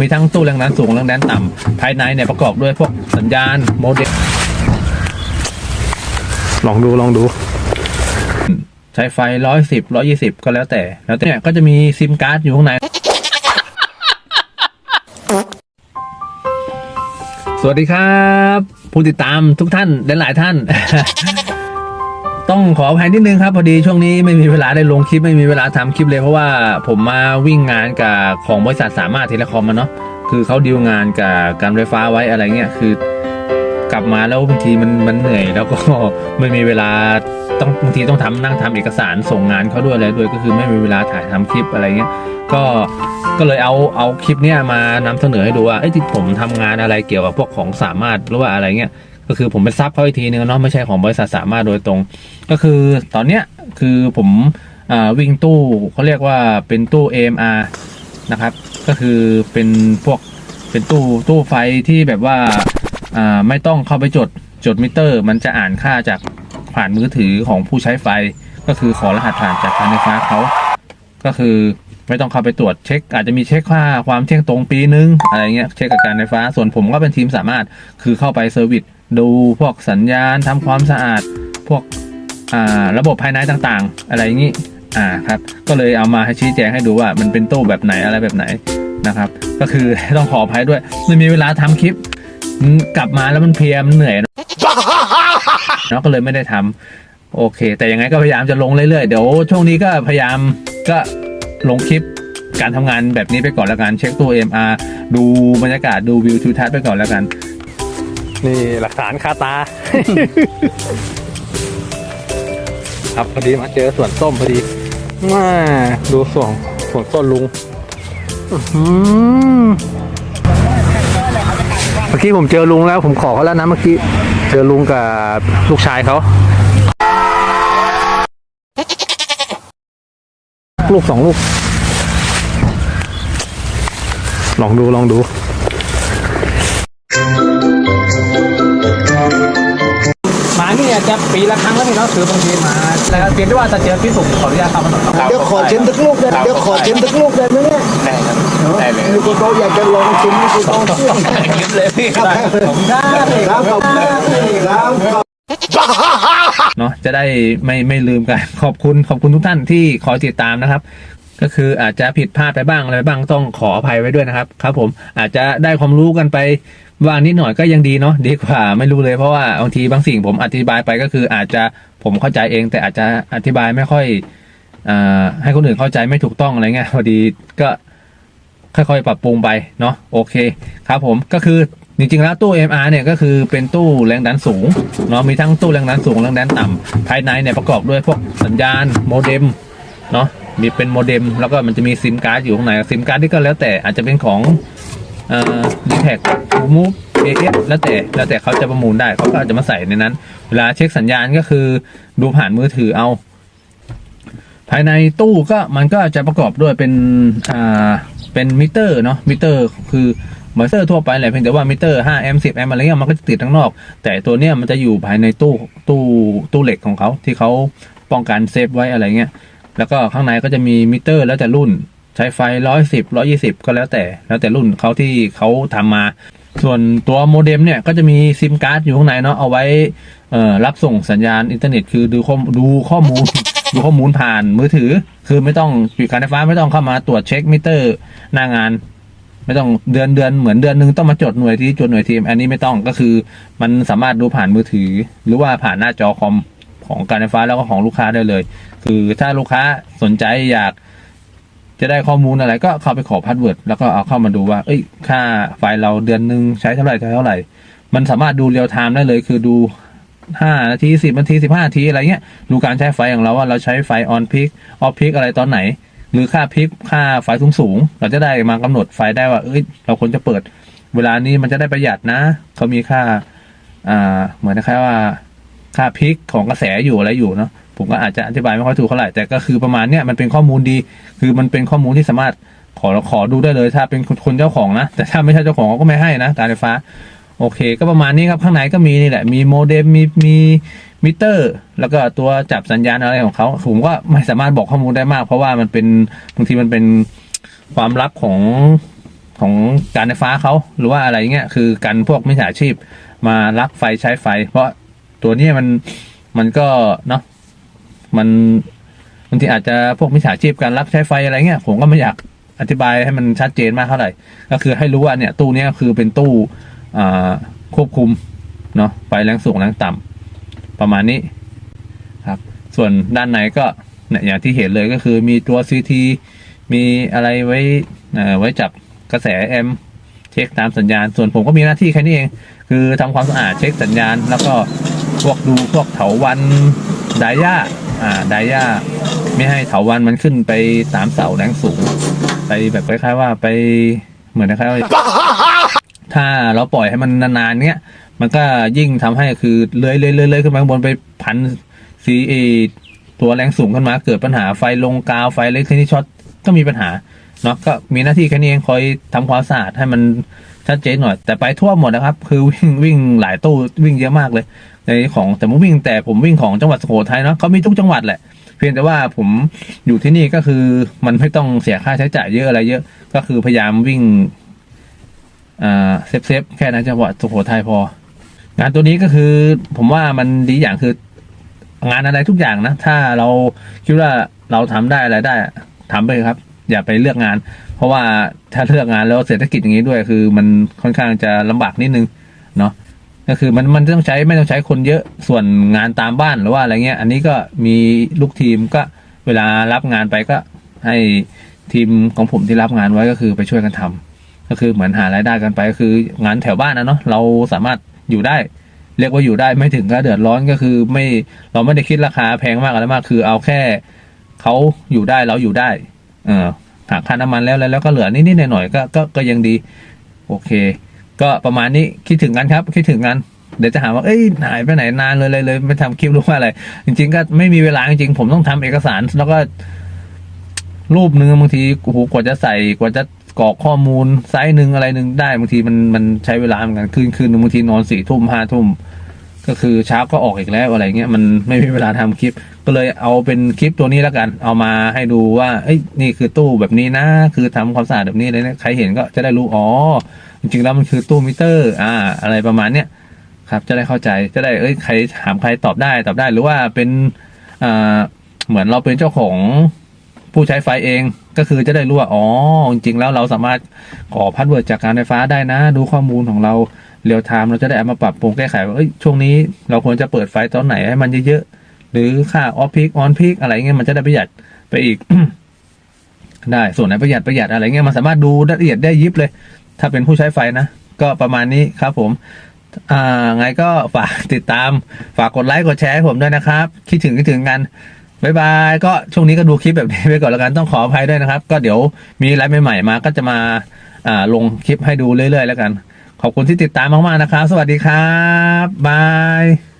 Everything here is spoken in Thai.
มีทั้งตู้แรงดันสูงแรงดันต่ำภายในเนี่ยประกอบด้วยพวกสัญญาณโมเด็มลองดูลองดู ใช้ไฟร้อยสิบร้อยี่สิบก็แล้วแต่ แล้วแต่เนี่ยก็จะมีซิมการ์ดอยู่ข้างใน สวัสดีครับ ผู้ติดตามทุกท่านและหลายท่าน ต้องขออภัยนิดนึงครับพอดีช่วงนี้ไม่มีเวลาได้ลงคลิปไม่มีเวลาทำคลิปเลยเพราะว่าผมมาวิ่งงานกับของบริษัทสามารถเทเลคอมมาเนาะคือเขาดีลงานกับการไฟฟ้าไว้อะไรเงี้ยคือกลับมาแล้วบางทีมันมันเหนื่อย แล้วก็ไม่มีเวลาต้องบางทีต้องทำนั่งทำเอกสารส่งงานเขาด้วยอะไรด้วยก็คือไม่มีเวลาถ่ายทำคลิปอะไรเงี้ยก็ก็เลยเอาเอาคลิปเนี้ยมานำเสนอให้ดูว่าไอ้ที่ผมทำงานอะไรเกี่ยวกับพวกของสามารถหรือว่าอะไรเงี้ย ก็คือผมเป็นซับเขาอีกทีนึงเนาะไม่ใช่ของบริษัทสามารถโดยตรง ก็คือตอนเนี้ยคือผมอวิ่งตู้เขาเรียกว่าเป็นตู้ AMR นะครับ ก็คือเป็นพวกเป็นตู้ตู้ไฟที่แบบว่าอ่าไม่ต้องเข้าไปจดจดมิเตอร์ มันจะอ่านค่าจากผ่านมือถือของผู้ใช้ไฟ ก็คือขอรหัสผ่านจากการไฟฟ้าเขาก็คือ ไม่ต้องเข้าไปตรวจเช็ค อาจจะมีเช็คค่าความเที่ยงตรงปีนึง อะไรเงี้ยเช็คกับการไฟฟ้า ส่วนผมก็เป็นทีมสามารถคือเข้าไปเซอร์วิสดูพวกสัญญาณทำความสะอาด พวกอ่าระบบภายในต่างๆ อะไรอย่างนี้อ่าครับก็เลยเอามาให้ชี้แจงให้ดูว่ามันเป็นตู้แบบไหนอะไรแบบไหนนะครับ ก็คือต้องขออภัยด้วยไม่มีเวลาทำคลิปอืมกลับมาแล้วมันเพลียมันเหนื่อยเนอะเนาะก็เลยไม่ได้ทำโอเค แต่ยังไงก็พยายามจะลงเรื่อยๆ เดี๋ยวช่วงนี้ก็พยายามก็ ลงคลิปการทำงานแบบนี้ไปก่อนแล้วกันเช็คตัว MR ดูบรรยากาศดูวิวทิวทัศน์ไปก่อนแล้วกัน นี่หลักฐานคาตา ครับพอดีมาเจอสวนส้มพอดีมาดูสวนสวนต้นลุงเมื่อกี้ผมเจอลุงแล้ว ผมขอเขาแล้วนะเมื่อกี้ เจอลุงกับลูกชายเขา ลูกสองลูก ลองดูลองดูมานี่อาจจะปีละครั้งแล้วพี่เนาะคือบางทีมาแล้วเพียงแต่ว่าจะเจอพี่สุขขออนุญาตเข้ามาหน่อยครับเดี๋ยวขอชิมสักลูกได้เดี๋ยวขอชิมสักลูกได้ไหมเนี่ยได้ครับได้เลยนี่กูเขาอยากจะลองชิมนี่กูต้องชิมคลิปเลยพี่ได้ผมได้ครับขอบคุณครับ เนาะจะได้ไม่ไม่ลืมกัน ขอบคุณขอบคุณทุกท่านที่คอยติดตามนะครับ ก็คืออาจจะผิดพลาดไปบ้างอะไรบ้างต้องขออภัยไว้ด้วยนะครับ ครับผมอาจจะได้ความรู้กันไปว่างนิดหน่อยก็ยังดีเนาะดีกว่าไม่รู้เลยเพราะว่าบางทีบางสิ่งผมอธิบายไปก็คืออาจจะผมเข้าใจเอง แต่อาจจะอธิบายไม่ค่อยอให้คนอื่นเข้าใจไม่ถูกต้องอะไรเงี้ยพอดีก็ค่อยๆ ปรับปรุงไปเนาะโอเค ครับผมก็คือ จริงๆแล้วตู้ MR เนี่ยก็คือเป็นตู้แรงดันสูงเนาะมีทั้งตู้แรงดันสูงแรงดันต่ำภายในเนี่ยประกอบด้วยพวกสัญญาณโมเด็มเนาะมีเป็นโมเด็มแล้วก็มันจะมีซิมการ์ดอยู่ข้างในซิมการ์ดที่ก็แล้วแต่อาจจะเป็นของเอ่อดีแท็กทูมูฟเอฟแล้วแต่แล้วแต่เขาจะประมูลได้เขาก็อาจจะมาใส่ในนั้น เวลาเช็คสัญญาณก็คือดูผ่านมือถือเอา ภายในตู้ก็มันก็จะประกอบด้วยเป็นอ่าเป็นมิเตอร์เนาะมิเตอร์คือ มิเตอร์ทั่วไปแหละเพียงแต่ว่ามิเตอร์5 m 10 m อะไรเงี้ยมันก็จะติดข้างนอก แต่ตัวเนี้ยมันจะอยู่ภายในตู้ตู้ตู้เหล็กของเขาที่เขาป้องกันเซฟไว้อะไรเงี้ยแล้วก็ข้างในก็จะมีมิเตอร์แล้วแต่รุ่นใช้ไฟร้อยสิบร้อยี่สิบก็แล้วแต่ แล้วแต่รุ่นเขาที่เขาทำมา ส่วนตัวโมเด็มเนี่ยก็จะมีซิมการ์ดอยู่ข้างในเนาะเอาไว้รับส่งสัญญาณอินเทอร์เน็ต คือดูข้อมดูข้อมูลดูข้อมูลผ่านมือถือ คือไม่ต้องอยู่การไฟฟ้าไม่ต้องเข้ามาตรวจเช็คมิเตอร์หน้างาน ไม่ต้องเดือนเดือนเหมือนเดือนหนึงต้องมาจดหน่วยที่จดหน่วยทีม อันนี้ไม่ต้องก็คือ มันสามารถดูผ่านมือถือ หรือว่าผ่านหน้าจอคอมของการไฟฟ้าแล้วก็ของลูกค้าได้เลย คือถ้าลูกค้าสนใจอยาก จะได้ข้อมูลอะไรก็เข้าไปขอพาสเวิร์ดแล้วก็เอาเข้ามาดูว่า เอ้ย ค่าไฟล์เราเดือนหนึ่งใช้เท่าไหร่ใช้เท่าไหร่ มันสามารถดูเรียลไทม์ได้เลย คือดูห้านาทีสิบนาทีสิบห้านาทีอะไรเงี้ยดูการใช้ไฟของเราว่าเราใช้ไฟออนพิกออฟพิกอะไรตอนไหน หรือค่าพิกค่าไฟสูงสูงเราจะได้มากำหนดไฟได้ว่า เอ้ย เราควรจะเปิด เวลานี้มันจะได้ประหยัดนะ เขามีค่า อ่า เหมือนนะครับว่า ค่าพิกของกระแสอยู่อะไรอยู่เนาะผมก็อาจจะอธิบายไม่ค่อยถูกเท่าไหร่แต่ก็คือประมาณเนี้ยมันเป็นข้อมูลดี คือมันเป็นข้อมูลที่สามารถขอขอดูได้เลยถ้าเป็นคนเจ้าของนะ แต่ถ้าไม่ใช่เจ้าของเขาก็ไม่ให้นะ การไฟฟ้า โอเค ก็ประมาณนี้ครับข้างในก็มีนี่แหละ มีโมเด็มมีมี มิเตอร์ แล้วก็ตัวจับสัญญาณอะไรของเขาผมก็ไม่สามารถบอกข้อมูลได้มาก เพราะว่ามันเป็นบางทีมันเป็นความลับของของการไฟฟ้าเขาหรือว่าอะไรเงี้ยคือกันพวกมิจฉาชีพมาลักไฟใช้ไฟ เพราะตัวนี้มันมันก็เนาะมันบางทีอาจจะพวกมิจฉาชีพการลักใช้ไฟอะไรเงี้ยผมก็ไม่อยากอธิบายให้มันชัดเจนมากเท่าไหร่ ก็คือให้รู้ว่าเนี่ยตู้นี้คือเป็นตู้ควบคุมเนาะไฟแรงสูงแรงต่ำ ประมาณนี้ครับ ส่วนด้านในก็เนี่ยอย่างที่เห็นเลยก็คือมีตัว CT มีอะไรไว้ไว้จับกระแสแอมเช็คตามสัญญาณ ส่วนผมก็มีหน้าที่แค่นี้เอง คือทำความสะอาดเช็คสัญญาณ แล้วก็พวกดูพวกเถาวันไดย่าอ่าไดย่าไม่ให้เถาวันมันขึ้นไปตามเสาแรงสูง ไปแบบคล้ายๆว่าไปเหมือนคล้ายๆถ้าเราปล่อยให้มันนานๆเนี้ย มันก็ยิ่งทำให้คือเลื้อยเลื้อยเลื้อยขึ้นมาบนไปพันซีเอตัวแรงสูงขึ้นมาเกิดปัญหาไฟลงกาวไฟเล็กที่ช็อตก็มีปัญหาเนาะก็มีหน้าที่แค่นี้เองคอยทำความสะอาดให้มันชัดเจนหน่อย แต่ไปทั่วหมดนะครับ คือวิ่งวิ่งหลายตู้วิ่งเยอะมากเลย ในของแต่ผมวิ่งแต่ผมวิ่งของจังหวัดสุโขทัยเนาะเขามีทุกจังหวัดแหละ เพียงแต่ว่าผมอยู่ที่นี่ก็คือมันไม่ต้องเสียค่าใช้จ่ายเยอะอะไรเยอะก็คือพยายามวิ่งอ่าเซฟเซฟแค่นั้นจังหวัดสุโขทัยพอ งานตัวนี้ก็คือผมว่ามันดีอย่างคืองานอะไรทุกอย่างนะ ถ้าเราคิดว่าเราทำได้อะไรได้อะทำไปครับ อย่าไปเลือกงาน เพราะว่าถ้าเลือกงานแล้วเศรษฐกิจอย่างนี้ด้วย คือมันค่อนข้างจะลำบากนิดนึงเนาะก็คือมันมันต้องใช้ไม่ต้องใช้คนเยอะส่วนงานตามบ้านหรือว่าอะไรเงี้ย อันนี้ก็มีลูกทีมก็เวลารับงานไปก็ให้ทีมของผมที่รับงานไว้ก็คือไปช่วยกันทำก็คือเหมือนหารายได้กันไปก็คืองานแถวบ้านนะเนาะเราสามารถ อยู่ได้ เรียกว่าอยู่ได้ไม่ถึงกับเดือดร้อนก็คือ ไม่เราไม่ได้คิดราคาแพงมากอะไรมาก คือเอาแค่เขาอยู่ได้เราอยู่ได้ เออหักค่าน้ำมันแล้วแล้วแล้วก็เหลือนิดๆหน่อยๆก็ก็ก็ยังดี โอเค ก็ประมาณนี้คิดถึงกันครับคิดถึงกันเดี๋ยวจะหาว่า เอ้ยหายไปไหนนานเลยเลยเลยไม่ทำคลิปรู้ว่าอะไร จริง ๆ ก็ไม่มีเวลาจริงๆผมต้องทำเอกสาร แล้วก็รูปหนึ่งบางทีโอ้โหกว่าจะใส่กว่าจะ กรอกข้อมูลไซส์หนึ่งอะไรหนึ่งได้บางทีมันมันใช้เวลาเหมือนกันคืนคืนบางทีนอนสี่ทุ่มห้าทุ่มก็คือเช้าก็ออกอีกแล้วอะไรเงี้ยมันไม่มีเวลาทำคลิป ก็เลยเอาเป็นคลิปตัวนี้แล้วกัน เอามาให้ดูว่าเอ้ยนี่คือตู้แบบนี้นะ คือทำความสะอาดแบบนี้เลยนะใครเห็นก็จะได้รู้อ๋อจริงๆแล้วมันคือตู้มิเตอร์ อ่า อะไรประมาณเนี้ยครับจะได้เข้าใจจะได้เอ้ยใครถามใครตอบได้ตอบได้หรือว่าเป็นอ่าเหมือนเราเป็นเจ้าของ ผู้ใช้ไฟเองก็คือจะได้รู้ว่าอ๋อจริงๆแล้วเราสามารถขอพาสเวิร์ดจากการไฟฟ้าได้นะ ดูข้อมูลของเราเรียลไทม์เราจะได้เอามาปรับปรุงแก้ไขว่าช่วงนี้เราควรจะเปิดไฟตอนไหนให้มันเยอะๆหรือค่าออฟพิกออนพิกอะไรเงี้ยมันจะได้ประหยัดไปอีก ได้ส่วนไหนประหยัดประหยัดอะไรเงี้ยมันสามารถดูละเอียดได้ยิบเลย ถ้าเป็นผู้ใช้ไฟนะก็ประมาณนี้ครับผมอ่าไงก็ฝากติดตามฝากกดไลค์กดแชร์ให้ผมด้วยนะครับ คิดถึงคิดถึงกัน บายบายก็ช่วงนี้ก็ดูคลิปแบบนี้ไปก่อนแล้วกันต้องขออภัยด้วยนะครับ ก็เดี๋ยวมีไลฟ์ใหม่ๆมาก็จะมาอ่าลงคลิปให้ดูเรื่อยๆ แล้วกัน ขอบคุณที่ติดตามมากๆนะครับ สวัสดีครับบาย